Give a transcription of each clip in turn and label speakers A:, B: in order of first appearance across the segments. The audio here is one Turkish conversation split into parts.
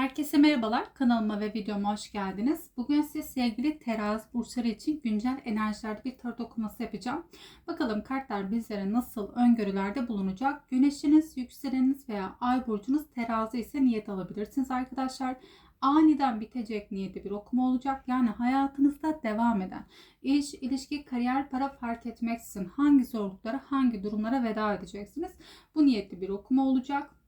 A: Herkese merhabalar. Kanalıma ve videoma hoş geldiniz. Bugün size sevgili terazi burçları için güncel enerjilerde bir tarot okuması yapacağım. Bakalım kartlar bizlere nasıl öngörülerde bulunacak. Güneşiniz, yükseleniniz veya ay burcunuz terazi ise niyet alabilirsiniz arkadaşlar. Aniden bitecek niyeti bir okuma olacak. Yani hayatınızda devam eden iş, ilişki, kariyer, para fark etmeksizin hangi zorluklara, hangi durumlara veda edeceksiniz. Bu niyetli bir okuma olacak.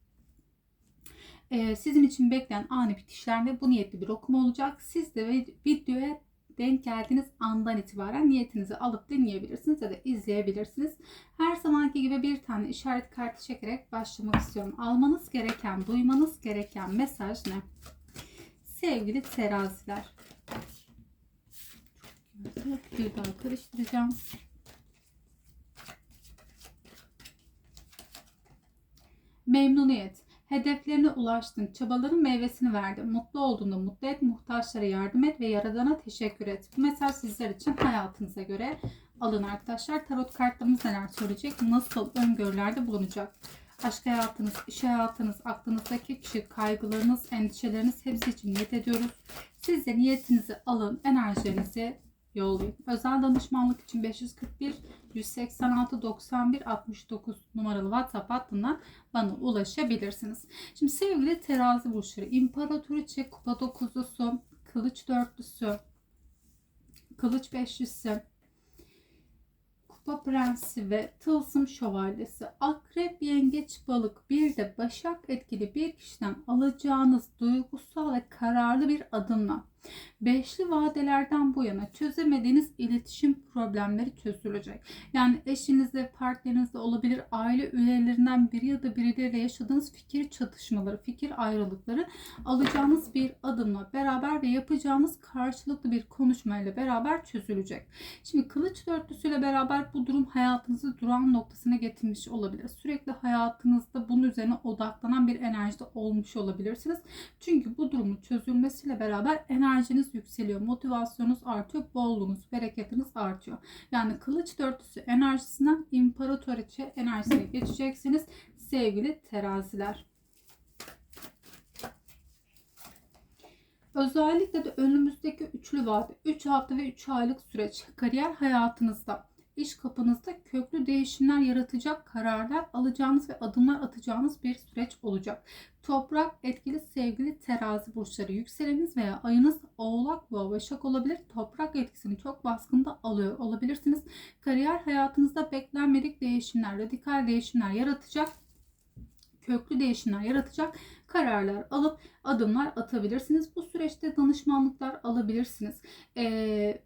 A: Ee, sizin için bekleyen ani bitişlerde bu niyetli bir okuma olacak. Siz de videoya denk geldiğiniz andan itibaren niyetinizi alıp dinleyebilirsiniz ya da izleyebilirsiniz. Her zamanki gibi bir tane işaret kartı çekerek başlamak istiyorum. Almanız gereken, duymanız gereken mesaj ne? Sevgili teraziler. Bir daha karıştıracağım. Memnuniyet. Hedeflerine ulaştın, çabaların meyvesini verdin. Mutlu olduğunda mutlu et, muhtaçlara yardım et ve Yaradan'a teşekkür et. Bu mesaj sizler için hayatınıza göre alın arkadaşlar. Tarot kartlarımız neler söyleyecek? Nasıl öngörülerde bulunacak? Aşk hayatınız, iş hayatınız, aklınızdaki kişi, kaygılarınız, endişeleriniz hepsi için niyet ediyoruz. Siz de niyetinizi alın, enerjinizi yollayın. Özel danışmanlık için 541 186 91 69 numaralı WhatsApp hattından bana ulaşabilirsiniz. Şimdi sevgili terazi burçları imparatoriçe kupa dokuzlusu, kılıç dörtlüsü, kılıç beşlisi, kupa prensi ve tılsım şövalyesi, akrep, yengeç, balık bir de başak etkili bir kişiden alacağınız duygusal ve kararlı bir adımla Beşli vadelerden bu yana çözemediğiniz iletişim problemleri çözülecek. Yani eşinizle, partnerinizle olabilir, aile üyelerinden biri ya da birileriyle yaşadığınız fikir çatışmaları, fikir ayrılıkları alacağınız bir adımla beraber ve yapacağınız karşılıklı bir konuşmayla beraber çözülecek. Şimdi kılıç dörtlüsüyle beraber bu durum hayatınızı duran noktasına getirmiş olabilir. Sürekli hayatınızda bunun üzerine odaklanan bir enerjide olmuş olabilirsiniz. Çünkü bu durumun çözülmesiyle beraber enerji enerjiniz yükseliyor. Motivasyonunuz artıyor. Bolluğunuz, bereketiniz artıyor. Yani kılıç dörtlüsü enerjisinden imparatoriçe enerjisine geçeceksiniz. Sevgili teraziler. Özellikle de önümüzdeki üçlü vade, 3 hafta ve 3 aylık süreç kariyer hayatınızda iş kapınızda köklü değişimler yaratacak kararlar alacağınız ve adımlar atacağınız bir süreç olacak. Toprak etkili sevgili terazi burçları yükseleniniz veya ayınız oğlak boğa başak olabilir. Toprak etkisini çok baskında alıyor olabilirsiniz. Kariyer hayatınızda beklenmedik değişimler, radikal değişimler yaratacak köklü değişimler yaratacak kararlar alıp adımlar atabilirsiniz. Bu süreçte danışmanlıklar alabilirsiniz. Ee,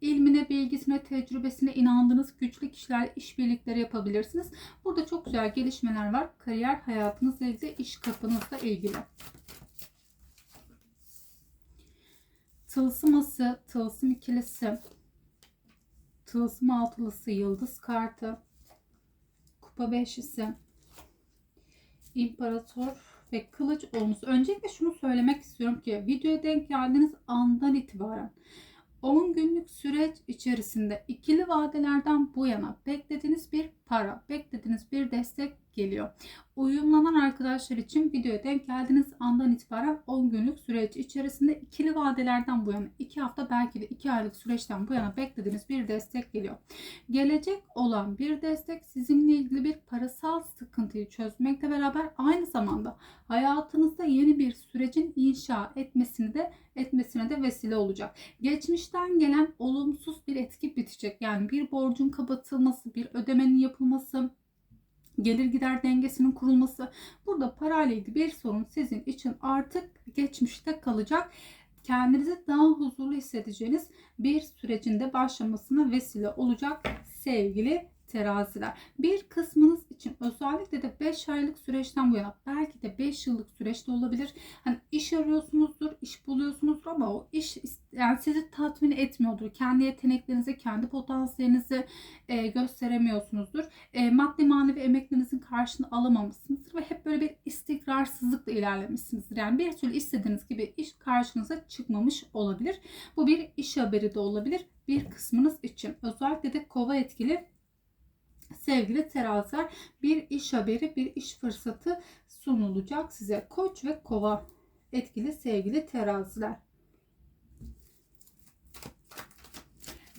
A: ilmine, bilgisine, tecrübesine inandığınız güçlü kişilerle işbirlikleri yapabilirsiniz. Burada çok güzel gelişmeler var. Kariyer hayatınızla ilgili, iş kapınızla ilgili. Tılsıması, tılsım ikilisi, tılsım altılısı, yıldız kartı, kupa beşlisi, imparator ve kılıç olması. Öncelikle şunu söylemek istiyorum ki videoya denk geldiğiniz andan itibaren 10 günlük süreç içerisinde ikili vadelerden bu yana beklediğiniz bir para, beklediğiniz bir destek geliyor. Uyumlanan arkadaşlar için videoya denk geldiğiniz andan itibaren 10 günlük süreç içerisinde ikili vadelerden bu yana 2 hafta belki de 2 aylık süreçten bu yana beklediğiniz bir destek geliyor. Gelecek olan bir destek sizinle ilgili bir parasal sıkıntıyı çözmekle beraber aynı zamanda hayatınızda yeni bir sürecin inşa etmesini de etmesine de vesile olacak. Geçmişten gelen olumsuz bir etki bitecek. Yani bir borcun kapatılması, bir ödemenin yapılması, gelir gider dengesinin kurulması. Burada parayla ilgili bir sorun sizin için artık geçmişte kalacak. Kendinizi daha huzurlu hissedeceğiniz bir sürecinde başlamasına vesile olacak sevgili teraziler. Bir kısmınız için özellikle de 5 aylık süreçten bu yana belki de 5 yıllık süreçte olabilir. Hani iş arıyorsunuzdur, iş buluyorsunuzdur ama o iş yani sizi tatmin etmiyordur. Kendi yeteneklerinizi, kendi potansiyelinizi e, gösteremiyorsunuzdur. E, maddi manevi emeklerinizin karşını alamamışsınızdır ve hep böyle bir istikrarsızlıkla ilerlemişsinizdir. Yani bir türlü istediğiniz gibi iş karşınıza çıkmamış olabilir. Bu bir iş haberi de olabilir bir kısmınız için. Özellikle de kova etkili sevgili teraziler bir iş haberi, bir iş fırsatı sunulacak size. Koç ve kova etkili sevgili teraziler.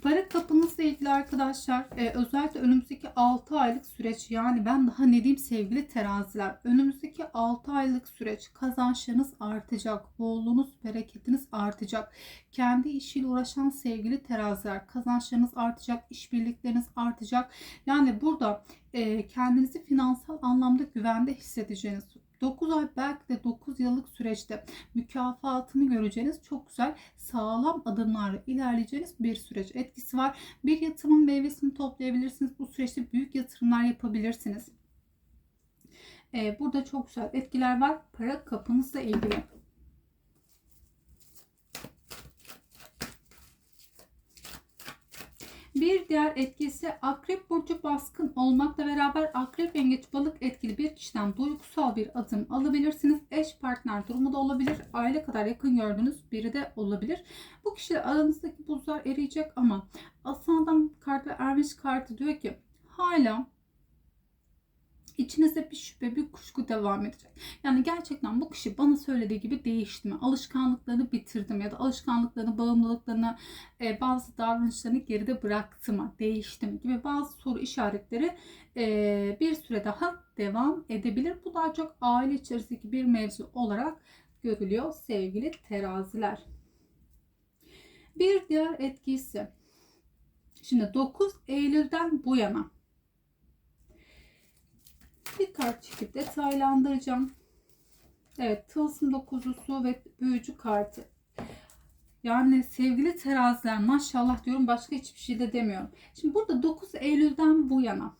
A: Para kapınızla ilgili arkadaşlar e, özellikle önümüzdeki 6 aylık süreç yani ben daha ne diyeyim sevgili teraziler önümüzdeki 6 aylık süreç kazançlarınız artacak bolluğunuz bereketiniz artacak. Kendi işiyle uğraşan sevgili teraziler kazançlarınız artacak işbirlikleriniz artacak. Yani burada e, kendinizi finansal anlamda güvende hissedeceğiniz 9 ay belki de 9 yıllık süreçte mükafatını göreceğiniz çok güzel sağlam adımlarla ilerleyeceğiniz bir süreç etkisi var. Bir yatırımın meyvesini toplayabilirsiniz. Bu süreçte büyük yatırımlar yapabilirsiniz. Ee, burada çok güzel etkiler var. Para kapınızla ilgili. Bir diğer etkisi akrep burcu baskın olmakla beraber akrep yengeç balık etkili bir kişiden duygusal bir adım alabilirsiniz. Eş partner durumu da olabilir. Aile kadar yakın gördüğünüz biri de olabilir. Bu kişiler aranızdaki buzlar eriyecek ama Aslan kartı Ermiş kartı diyor ki hala içinizde bir şüphe, bir kuşku devam edecek. Yani gerçekten bu kişi bana söylediği gibi değişti mi? Alışkanlıklarını bitirdi mi? Ya da alışkanlıklarını, bağımlılıklarını, e, bazı davranışlarını geride bıraktı mı? Değişti mi? Gibi bazı soru işaretleri e, bir süre daha devam edebilir. Bu daha çok aile içerisindeki bir mevzu olarak görülüyor sevgili teraziler. Bir diğer etkisi. Şimdi 9 Eylül'den bu yana kart çekip detaylandıracağım. Evet tılsım dokuzusu ve büyücü kartı. Yani sevgili teraziler maşallah diyorum başka hiçbir şey de demiyorum. Şimdi burada 9 Eylül'den bu yana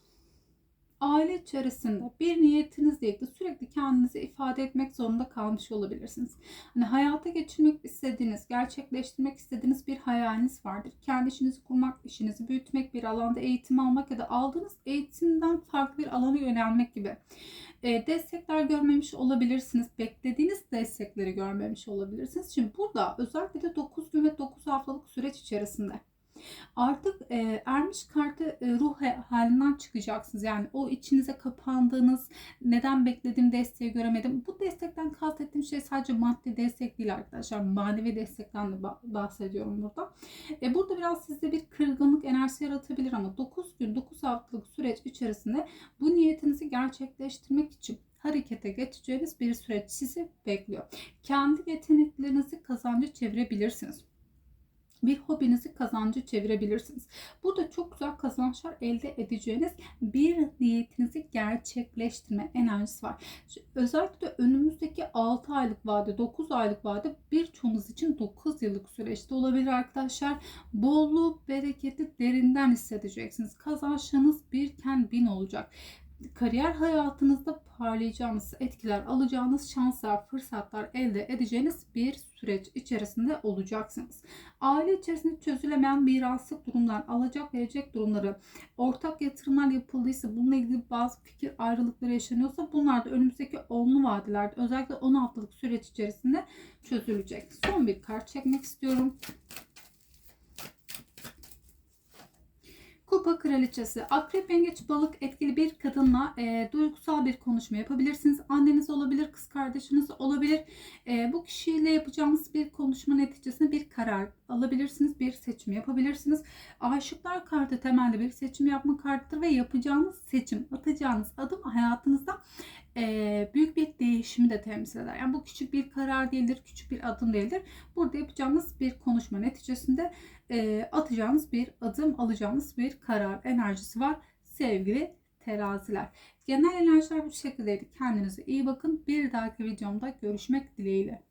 A: aile içerisinde bir niyetinizle ilgili sürekli kendinizi ifade etmek zorunda kalmış olabilirsiniz. Hani hayata geçirmek istediğiniz, gerçekleştirmek istediğiniz bir hayaliniz vardır. Kendi işinizi kurmak, işinizi büyütmek, bir alanda eğitim almak ya da aldığınız eğitimden farklı bir alana yönelmek gibi. E, destekler görmemiş olabilirsiniz. Beklediğiniz destekleri görmemiş olabilirsiniz. Şimdi burada özellikle de 9 gün ve 9 haftalık süreç içerisinde Artık e, ermiş kartı e, ruh halinden çıkacaksınız. Yani o içinize kapandığınız neden beklediğim desteği göremedim. Bu destekten kastettiğim şey sadece maddi destek değil arkadaşlar. Manevi destekten de bahsediyorum burada. E, burada biraz sizde bir kırgınlık enerjisi yaratabilir ama 9 gün 9 haftalık süreç içerisinde bu niyetinizi gerçekleştirmek için harekete geçeceğiniz bir süreç sizi bekliyor. Kendi yeteneklerinizi kazancı çevirebilirsiniz bir hobinizi kazancı çevirebilirsiniz. Burada çok güzel kazançlar elde edeceğiniz bir niyetinizi gerçekleştirme enerjisi var. Özellikle önümüzdeki 6 aylık vade, 9 aylık vade birçoğunuz için 9 yıllık süreçte olabilir arkadaşlar. Bolluğu, bereketi derinden hissedeceksiniz. Kazançlarınız birken bin olacak kariyer hayatınızda parlayacağınız etkiler, alacağınız şanslar, fırsatlar elde edeceğiniz bir süreç içerisinde olacaksınız. Aile içerisinde çözülemeyen miraslık durumlar, alacak verecek durumları, ortak yatırımlar yapıldıysa bununla ilgili bazı fikir ayrılıkları yaşanıyorsa bunlar da önümüzdeki onlu vadelerde özellikle 10 haftalık süreç içerisinde çözülecek. Son bir kart çekmek istiyorum. Kupa kraliçesi. Akrep, yengeç, balık etkili bir kadınla e, duygusal bir konuşma yapabilirsiniz. Anneniz olabilir, kız kardeşiniz olabilir. E, bu kişiyle yapacağınız bir konuşma neticesinde bir karar alabilirsiniz. Bir seçim yapabilirsiniz. Aşıklar kartı temelde bir seçim yapma kartıdır ve yapacağınız seçim, atacağınız adım hayatınızda e, büyük bir değişimi de temsil eder. Yani bu küçük bir karar değildir, küçük bir adım değildir. Burada yapacağınız bir konuşma neticesinde e, atacağınız bir adım, alacağınız bir karar enerjisi var sevgili teraziler. Genel enerjiler bu şekildeydi. Kendinize iyi bakın. Bir dahaki videomda görüşmek dileğiyle.